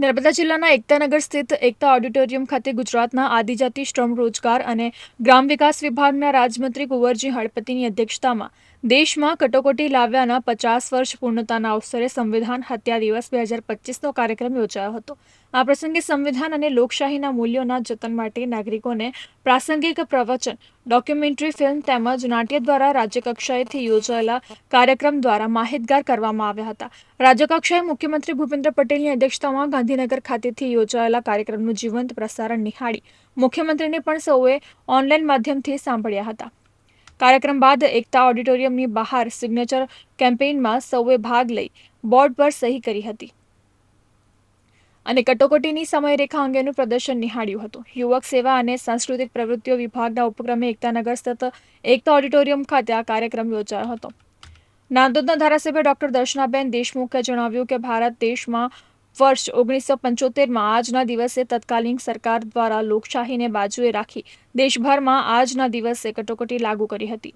નર્મદા જિલ્લાના એકતાનગર સ્થિત એકતા ઓડિટોરિયમ ખાતે ગુજરાતના આદિજાતિ શ્રમ રોજગાર અને ગ્રામ વિકાસ વિભાગના રાજમંત્રી કુંવરજી હળપતિની અધ્યક્ષતામાં દેશમાં કટોકટી લાવ્યાના પચાસ વર્ષ પૂર્ણતાના અવસરે સંવિધાન હત્યા દિવસ બે હજાર પચીસનો કાર્યક્રમ યોજાયો હતો. આ પ્રસંગે સંવિધાન અને લોકશાહીના મૂલ્યોના જતન માટે નાગરિકોને પ્રાસંગિક પ્રવચન, ડોક્યુમેન્ટરી ફિલ્મ તેમજ નાટ્ય દ્વારા રાજ્યકક્ષાએથી યોજાયેલા કાર્યક્રમ દ્વારા માહિતગાર કરવામાં આવ્યા હતા. રાજ્યકક્ષાએ મુખ્યમંત્રી ભૂપેન્દ્ર પટેલની અધ્યક્ષતામાં ગાંધીનગર ખાતેથી યોજાયેલા કાર્યક્રમનું જીવંત પ્રસારણ નિહાળી મુખ્યમંત્રીને પણ સૌએ ઓનલાઈન માધ્યમથી સાંભળ્યા હતા. કાર્યક્રમ બાદ એકતા ઓડિટોરિયમની બહાર સિગ્નેચર કેમ્પેઇનમાં સૌએ ભાગ લઈ બોર્ડ પર સહી કરી હતી. અને કટોકટીની સમયરેખા અંગેનું પ્રદર્શન નિહાળ્યું હતું. યુવક સેવા અને સાંસ્કૃતિક પ્રવૃત્તિઓ વિભાગના ઉપક્રમે એકતાનગર સ્થિત એકતા ઓડિટોરિયમ ખાતે આ કાર્યક્રમ યોજાયો હતો. નાંદોદના ધારાસભ્ય ડોક્ટર દર્શનાબેન દેશમુખે જણાવ્યું કે ભારત દેશમાં વર્ષ ઓગણીસો પંચોતેરમાં આજના દિવસે તત્કાલીન સરકાર દ્વારા લોકશાહીને બાજુએ રાખી દેશભરમાં આજના દિવસે કટોકટી લાગુ કરી હતી.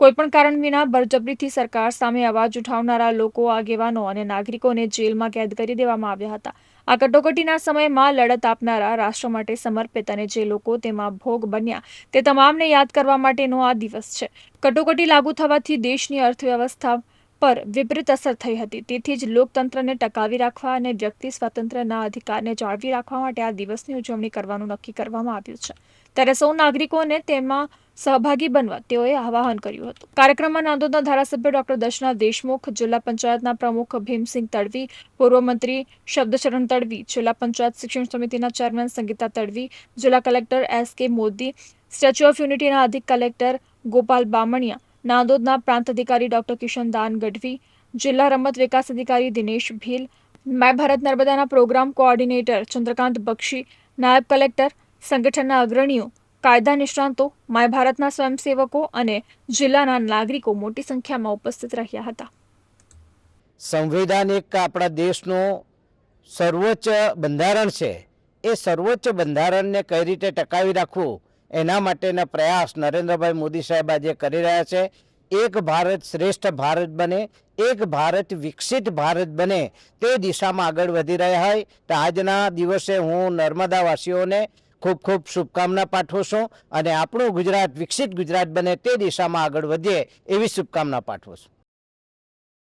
કોઈપણ કારણ વિના બળજબરીથી સરકાર સામે અવાજ ઉઠાવનારા લોકો, આગેવાનો અને નાગરિકોને જેલમાં કેદ કરી દેવામાં આવ્યા હતા. આ કટોકટીના સમયમાં લડત આપનારા રાષ્ટ્ર માટે સમર્પિત અને જે લોકો તેમાં ભોગ બન્યા તે તમામને યાદ કરવા માટેનો આ દિવસ છે. કટોકટી લાગુ થવાથી દેશની અર્થવ્યવસ્થા પર વિપરીત અસર થઈ હતી. તેથી જ લોકતંત્રને ટકાવી રાખવા અને વ્યક્તિ સ્વાતંત્ર્યના અધિકારને જાળવી રાખવા માટે આ દિવસની ઉજવણી કરવાનું નક્કી કરવામાં આવ્યું છે. ત્યારે સૌ નાગરિકોને તેમાં સહભાગી બનવા તેઓએ આહવાન કર્યું હતું. કાર્યક્રમમાં નાંદોદના ધારાસભ્ય ડોક્ટર દર્શના દેશમુખ, જિલ્લા પંચાયતના પ્રમુખ ભીમસિંહ તડવી, પૂર્વ મંત્રી શબ્દચરણ તડવી, જિલ્લા પંચાયત શિક્ષણ સમિતિના ચેરમેન સંગીતા તડવી, જિલ્લા કલેક્ટર એસ કે મોદી, સ્ટેચ્યુ ઓફ યુનિટીના અધિક કલેક્ટર ગોપાલ બામણિયા નાંદોદના પ્રાંત અધિકારી ડોક્ટર કિશન દાન ગઢવી, જિલ્લા રમત વિકાસ અધિકારી દિનેશ ભીલ, માય ભારત નર્મદાના પ્રોગ્રામ કોઓર્ડિનેટર ચંદ્રકાંત બક્ષી, નાયબ કલેક્ટર સંગઠનના અગ્રણીઓ, કાયદા નિષ્ણાંતો, માય ભારતના સ્વયંસેવકો અને જિલ્લાના નાગરિકો મોટી સંખ્યામાં ઉપસ્થિત રહ્યા હતા. સંવિધાન એક આપણા દેશનું સર્વોચ્ચ બંધારણ છે. એ સર્વોચ્ચ બંધારણને કઈ રીતે ટકાવી રાખવું? એના માટેના પ્રયાસ નરેન્દ્રભાઈ મોદી સાહેબ આજે કરી રહ્યા છે. એક ભારત શ્રેષ્ઠ ભારત બને, એક ભારત વિકસિત ભારત બને તે દિશામાં આગળ વધી રહ્યા હોય તો આજના દિવસે હું નર્મદાવાસીઓને ખૂબ ખૂબ શુભકામના પાઠવું છું અને આપણું ગુજરાત વિકસિત ગુજરાત બને તે દિશામાં આગળ વધીએ એવી શુભકામના પાઠવું છું.